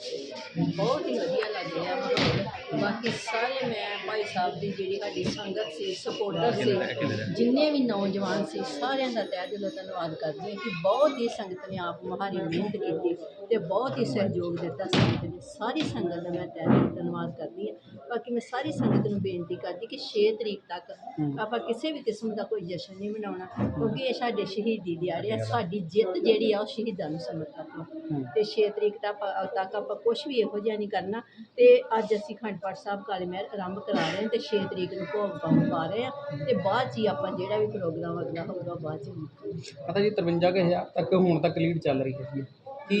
ਬਹੁਤ ਹੀ ਵਧੀਆ ਲੱਗ ਰਿਹਾ ਮਾਹੌਲ ਬਾਕੀ ਸਾਰੇ ਮੈਂ ਭਾਈ ਸਾਹਿਬ ਦੀ ਜਿਹੜੀ ਸਾਡੀ ਸੰਗਤ ਸੀ ਸਪੋਰਟਰ ਸੀ, ਜਿੰਨੇ ਵੀ ਨੌਜਵਾਨ ਸੀ, ਸਾਰਿਆਂ ਦਾ ਤਹਿ ਦਿਲੋਂ ਧੰਨਵਾਦ ਕਰਦੀ ਹਾਂ ਕਿ ਬਹੁਤ ਹੀ ਸੰਗਤ ਨੇ ਆਪ ਮਹਾਰੀ ਮਿਹਨਤ ਕੀਤੀ ਤੇ ਬਹੁਤ ਹੀ ਸਹਿਯੋਗ ਦਿੱਤਾ ਸੰਗਤ ਨੇ। ਸਾਰੀ ਸੰਗਤ ਦਾ ਮੈਂ ਤਹਿ ਦਿਲੋਂ ਧੰਨਵਾਦ ਕਰਦੀ ਹਾਂ। ਬਾਕੀ ਮੈਂ ਸਾਰੀ ਸੰਗਤ ਨੂੰ ਬੇਨਤੀ ਕਰਦੀ ਕਿ 6 ਤਰੀਕ ਤੱਕ ਆਪਾਂ ਕਿਸੇ ਵੀ ਕਿਸਮ ਦਾ ਕੋਈ ਜਸ਼ਨ ਨਹੀਂ ਮਨਾਉਣਾ ਕਿਉਂਕਿ ਇਹ ਸਾਡੇ ਸ਼ਹੀਦੀ ਦਿਹਾੜੇ ਆ ਸਾਡੀ ਜਿੱਤ ਜਿਹੜੀ ਆ ਉਹ ਸ਼ਹੀਦਾਂ ਨੂੰ ਸਮਰਪਿਤ ਆ। ਤੇ 6 ਤਰੀਕ ਤੱਕ ਆਪਾਂ ਤੱਕ ਆਪਾਂ ਕੁਝ ਵੀ ਇਹੋ ਜਿਹਾ ਨਹੀਂ ਕਰਨਾ। ਤੇ ਅੱਜ ਅਸੀਂ ਖੰਡ ਪਾਠ ਸਾਹਿਬ ਕਾਲੇ ਮਹਿਰ ਆਰੰਭ ਕਰਾ ਰਹੇ ਹਾਂ ਤੇ 6 ਤਰੀਕ ਨੂੰ ਭੋਗ ਪਾਉਣ ਪਾ ਰਹੇ ਹਾਂ ਤੇ ਬਾਅਦ ਹੀ ਆਪਾਂ ਜਿਹੜਾ ਵੀ ਪ੍ਰੋਗਰਾਮ ਅਗਲਾ ਹੋਊਗਾ ਬਾਅਦ 'ਚ। ਪਤਾ ਜੀ 53000 ਤੱਕ ਹੁਣ ਤੱਕ ਲੀਡ ਚੱਲ ਰਹੀ ਹੈ ਕੀ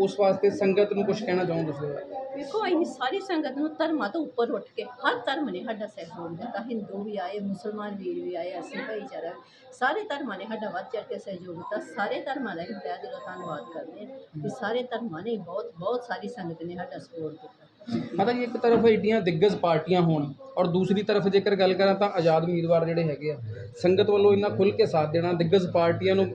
ਉਸ ਵਾਸਤੇ ਸੰਗਤ ਨੂੰ ਕੁਝ ਕਹਿਣਾ ਚਾਹੋ ਤੁਸੀਂ? ਵੇਖੋ ਅਸੀਂ ਸਾਰੀ ਸੰਗਤ ਨੂੰ ਧਰਮਾਂ ਤੋਂ ਉੱਪਰ ਉੱਠ ਕੇ ਹਰ ਧਰਮ ਨੇ ਸਾਡਾ ਸਹਿਯੋਗ ਦਿੱਤਾ। ਹਿੰਦੂ ਵੀ ਆਏ ਮੁਸਲਮਾਨ ਵੀਰ ਵੀ ਆਏ ਅਸੀਂ ਭਾਈਚਾਰਾ ਵੀ। ਸਾਰੇ ਧਰਮਾਂ ਨੇ ਸਾਡਾ ਵੱਧ ਚੜ੍ਹ ਕੇ ਸਹਿਯੋਗ ਦਿੱਤਾ। ਸਾਰੇ ਧਰਮਾਂ ਦਾ ਹੀ ਤਹਿ ਦਿਲੋਂ ਧੰਨਵਾਦ ਕਰਦੇ ਹਾਂ ਕਿ ਸਾਰੇ ਧਰਮਾਂ ਨੇ ਬਹੁਤ ਬਹੁਤ ਸਾਰੀ ਸੰਗਤ ਨੇ ਸਾਡਾ ਸਪੋਰਟ ਕੀਤਾ। ਮਾਤਾ ਜੀ ਇੱਕ ਤਰਫ ਏਡੀਆਂ ਦਿੱਗਜ ਪਾਰਟੀਆਂ ਹੋਣ ਔਰ ਦੂਸਰੀ ਤਰਫ ਜੇਕਰ ਗੱਲ ਕਰਾਂ ਤਾਂ ਆਜ਼ਾਦ ਉਮੀਦਵਾਰ ਜਿਹੜੇ ਹੈਗੇ ਆ, ਸੰਗਤ ਵੱਲੋਂ ਇੰਨਾ ਖੁੱਲ੍ਹ ਕੇ ਸਾਥ ਦੇਣਾ, ਦਿੱਗਜ ਪਾਰਟੀਆਂ ਨੂੰ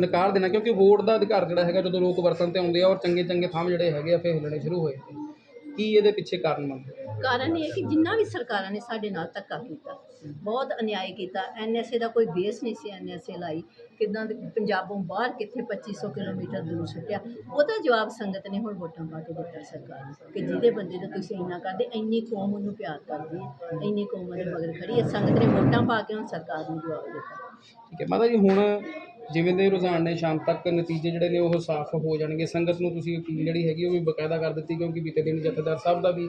ਨਕਾਰ ਦੇਣਾ, ਕਿਉਂਕਿ ਵੋਟ ਦਾ ਅਧਿਕਾਰ ਜਿਹੜਾ ਹੈਗਾ, ਜਦੋਂ ਲੋਕ ਵਰਤਨ ਤੇ ਆਉਂਦੇ ਆ ਔਰ ਚੰਗੇ ਚੰਗੇ ਥਾਂ ਜਿਹੜੇ ਹੈਗੇ ਆ, ਫੇਰ ਹਿੱਲਣੇ ਸ਼ੁਰੂ ਹੋਏ ਕੀ ਇਹਦੇ ਪਿੱਛੇ ਕਾਰਨ ਮੰਨਦੇ ਹੋ? ਕਾਰਨ ਇਹ ਕਿ ਜਿੰਨਾ ਵੀ ਸਰਕਾਰਾਂ ਨੇ ਸਾਡੇ ਨਾਲ ਧੱਕਾ ਕੀਤਾ, ਬਹੁਤ ਅਨਿਆਏ ਕੀਤਾ। ਐਨਐਸਏ ਦਾ ਕੋਈ ਬੇਸ ਨਹੀਂ ਸੀ ਐਨਐਸਏ ਲਾਈ। ਕਿਦਾਂ ਪੰਜਾਬੋਂ ਬਾਹਰ ਕਿੱਥੇ 2500 ਕਿਲੋਮੀਟਰ ਦੂਰ ਸੁੱਟਿਆ, ਉਹਦਾ ਜਵਾਬ ਸੰਗਤ ਨੇ ਹੁਣ ਵੋਟਾਂ ਪਾ ਕੇ ਦਿੱਤਾ ਸਰਕਾਰ ਨੂੰ ਕਿ ਜਿਹਦੇ ਬੰਦੇ ਦਾ ਤੁਸੀਂ ਇੰਨਾ ਕਰਦੇ, ਇੰਨੀ ਕੌਮ ਉਹਨੂੰ ਪਿਆਰ ਕਰਦੀ ਹੈ, ਇੰਨੀ ਕੌਮ ਉਹਦੇ ਮਗਰ ਖੜੀ ਹੈ। ਸੰਗਤ ਨੇ ਵੋਟਾਂ ਪਾ ਕੇ ਹੁਣ ਸਰਕਾਰ ਨੂੰ ਜਵਾਬ ਦਿੱਤਾ। ਠੀਕ ਹੈ, ਮਾਤਾ ਜੀ, ਹੁਣ ਜਿਵੇਂ ਦੇ ਰੁਝਾਨ ਨੇ, ਸ਼ਾਮ ਤੱਕ ਨਤੀਜੇ ਜਿਹੜੇ ਨੇ ਉਹ ਸਾਫ਼ ਹੋ ਜਾਣਗੇ। ਸੰਗਤ ਨੂੰ ਤੁਸੀਂ ਅਪੀਲ ਜਿਹੜੀ ਹੈਗੀ, ਉਹ ਵੀ ਬਕਾਇਦਾ ਕਰ ਦਿੱਤੀ, ਕਿਉਂਕਿ ਬੀਤੇ ਦਿਨ ਜਥੇਦਾਰ ਸਾਹਿਬ ਦਾ ਵੀ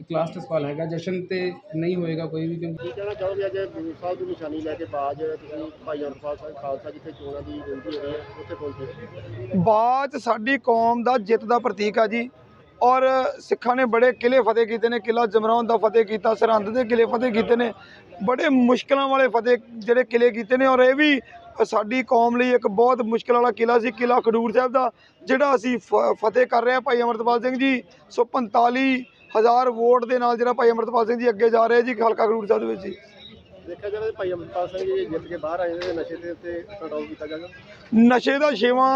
ਇੱਕ ਲਾਸਟ ਸਵਾਲ ਹੈਗਾ ਜਸ਼ਨ ਤੇ ਨਹੀਂ ਹੋਏਗਾ ਕੋਈ ਵੀ ਕਿਉਂਕਿ ਕੀ ਕਹਿਣਾ ਚਾਹੋਗੇ ਅੱਜ ਗੁਰੂ ਸਾਹਿਬ ਦੀ ਨਿਸ਼ਾਨੀ ਲੈ ਕੇ ਬਾਜ ਤੁਸੀਂ ਭਾਈ ਅਮਰਪਾਲ ਸਾਹਿਬ ਖਾਲਸਾ ਜਿੱਥੇ ਚੋਣਾਂ ਦੀ ਗਿਣਤੀ ਹੋ ਰਹੀ ਹੈ ਉੱਥੇ ਪਹੁੰਚੇ। ਬਾਜ ਸਾਡੀ ਕੌਮ ਦਾ ਜਿੱਤ ਦਾ ਪ੍ਰਤੀਕ ਆ ਜੀ। ਔਰ ਸਿੱਖਾਂ ਨੇ ਬੜੇ ਕਿਲੇ ਫਤਿਹ ਕੀਤੇ ਨੇ ਕਿਲਾ ਜਮਰਾਉਂ ਦਾ ਫਤਿਹ ਕੀਤਾ ਸਰਹੰਦ ਦੇ ਕਿਲੇ ਫਤਿਹ ਕੀਤੇ ਨੇ ਬੜੇ ਮੁਸ਼ਕਲਾਂ ਵਾਲੇ ਫਤਿਹ ਜਿਹੜੇ ਕਿਲੇ ਕੀਤੇ ਨੇ ਔਰ ਇਹ ਵੀ ਸਾਡੀ ਕੌਮ ਲਈ ਇੱਕ ਬਹੁਤ ਮੁਸ਼ਕਲ ਵਾਲਾ ਕਿਲਾ ਸੀ ਕਿਲਾ ਖਡੂਰ ਸਾਹਿਬ ਦਾ ਜਿਹੜਾ ਅਸੀਂ ਫਤਿਹ ਕਰ ਰਹੇ ਹਾਂ ਭਾਈ ਅਮਰਤਪਾਲ ਸਿੰਘ ਜੀ ਸੋ 45 ਹਜ਼ਾਰ ਵੋਟ ਦੇ ਨਾਲ ਜਿਹੜਾ ਭਾਈ ਅਮਰਤਪਾਲ ਸਿੰਘ ਜੀ ਅੱਗੇ ਜਾ ਰਹੇ ਜੀ ਹਲਕਾ ਖਡੂਰ ਸਾਹਿਬ ਦੇ ਵਿੱਚ ਜੀ। ਦੇਖਿਆ ਜਾਵੇ ਭਾਈ ਅਮਰਪਾਲ ਸਿੰਘ ਜੀ ਜਿੱਤ ਕੇ ਬਾਹਰ ਆਏ ਨੇ ਨਸ਼ੇ ਦੇ ਉੱਤੇ ਕੰਟਰੋਲ ਕੀਤਾ ਜਾਏਗਾ ਨਸ਼ੇ ਦਾ ਛੇਵਾਂ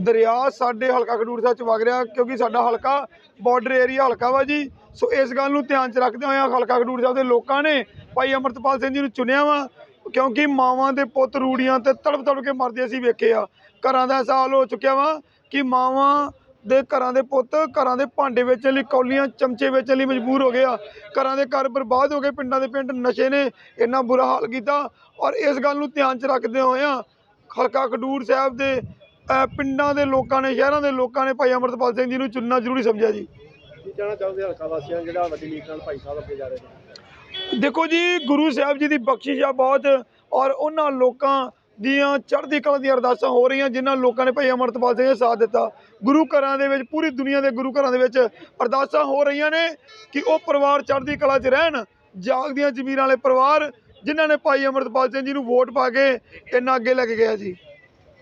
ਦਰਿਆ ਸਾਡੇ ਹਲਕਾ ਖਡੂਰ ਸਾਹਿਬ ਚ ਵਗ ਰਿਹਾ ਕਿਉਂਕਿ ਸਾਡਾ ਹਲਕਾ ਬਾਰਡਰ ਏਰੀਆ ਹਲਕਾ ਵਾ ਜੀ। ਸੋ ਇਸ ਗੱਲ ਨੂੰ ਧਿਆਨ ਚ ਰੱਖਦੇ ਹੋਏ ਹਲਕਾ ਖਡੂਰ ਸਾਹਿਬ ਦੇ ਲੋਕਾਂ ਨੇ ਭਾਈ ਅਮਰਤਪਾਲ ਸਿੰਘ ਜੀ ਨੂੰ ਚੁਣਿਆ ਵਾ ਕਿਉਂਕਿ ਮਾਵਾਂ ਦੇ ਪੁੱਤ ਰੂੜੀਆਂ ਤੇ ਤੜਪ ਤੜਪ ਕੇ ਮਰਦੇ ਅਸੀਂ ਵੇਖੇ ਆ। ਘਰਾਂ ਦਾ ਐਸਾ ਹਾਲ ਹੋ ਚੁੱਕਿਆ ਵਾ ਕਿ ਮਾਵਾਂ ਦੇ ਘਰਾਂ ਦੇ ਪੁੱਤ ਘਰਾਂ ਦੇ ਭਾਂਡੇ ਵੇਚਣ ਲਈ, ਕੌਲੀਆਂ ਚਮਚੇ ਵੇਚਣ ਲਈ ਮਜਬੂਰ ਹੋ ਗਏ ਆ। ਘਰਾਂ ਦੇ ਘਰ ਬਰਬਾਦ ਹੋ ਗਏ, ਪਿੰਡਾਂ ਦੇ ਪਿੰਡ ਨਸ਼ੇ ਨੇ ਇੰਨਾ ਬੁਰਾ ਹਾਲ ਕੀਤਾ। ਔਰ ਇਸ ਗੱਲ ਨੂੰ ਧਿਆਨ ਚ ਰੱਖਦੇ ਹੋਏ ਆ ਹਲਕਾ ਖਡੂਰ ਸਾਹਿਬ ਦੇ ਪਿੰਡਾਂ ਦੇ ਲੋਕਾਂ ਨੇ ਸ਼ਹਿਰਾਂ ਦੇ ਲੋਕਾਂ ਨੇ ਭਾਈ ਅਮਰਤਪਾਲ ਸਿੰਘ ਜੀ ਨੂੰ ਚੁਣਨਾ ਜ਼ਰੂਰੀ ਸਮਝਿਆ ਜੀ। ਕੀ ਕਹਿਣਾ ਚਾਹੋਗੇ ਹਲਕਾ ਵਾਸੀਆਂ ਨੂੰ ਜਿਹੜਾ ਵੱਡੀ ਲੀਡ ਨਾਲ ਭਾਈ ਸਾਹਿਬ ਅੱਗੇ ਜਾ ਰਹੇ ਨੇ? ਦੇਖੋ ਜੀ ਗੁਰੂ ਸਾਹਿਬ ਜੀ ਦੀ ਬਖਸ਼ਿਸ਼ ਆ ਬਹੁਤ ਔਰ ਉਹਨਾਂ ਲੋਕਾਂ ਦੀਆਂ ਚੜ੍ਹਦੀ ਕਲਾ ਦੀਆਂ ਅਰਦਾਸਾਂ ਹੋ ਰਹੀਆਂ ਜਿਨ੍ਹਾਂ ਲੋਕਾਂ ਨੇ ਭਾਈ ਅਮਰਤਪਾਲ ਸਿੰਘ ਦਾ ਸਾਥ ਦਿੱਤਾ। ਗੁਰੂ ਘਰਾਂ ਦੇ ਵਿੱਚ ਪੂਰੀ ਦੁਨੀਆ ਦੇ ਗੁਰੂ ਘਰਾਂ ਦੇ ਵਿੱਚ ਅਰਦਾਸਾਂ ਹੋ ਰਹੀਆਂ ਨੇ ਕਿ ਉਹ ਪਰਿਵਾਰ ਚੜ੍ਹਦੀ ਕਲਾ 'ਚ ਰਹਿਣ ਜਾਗਦੀਆਂ ਜ਼ਮੀਰਾਂ ਵਾਲੇ ਪਰਿਵਾਰ ਜਿਨ੍ਹਾਂ ਨੇ ਭਾਈ ਅਮਰਤਪਾਲ ਸਿੰਘ ਜੀ ਨੂੰ ਵੋਟ ਪਾ ਕੇ ਇੰਨਾ ਅੱਗੇ ਲੈ ਕੇ ਗਿਆ ਜੀ।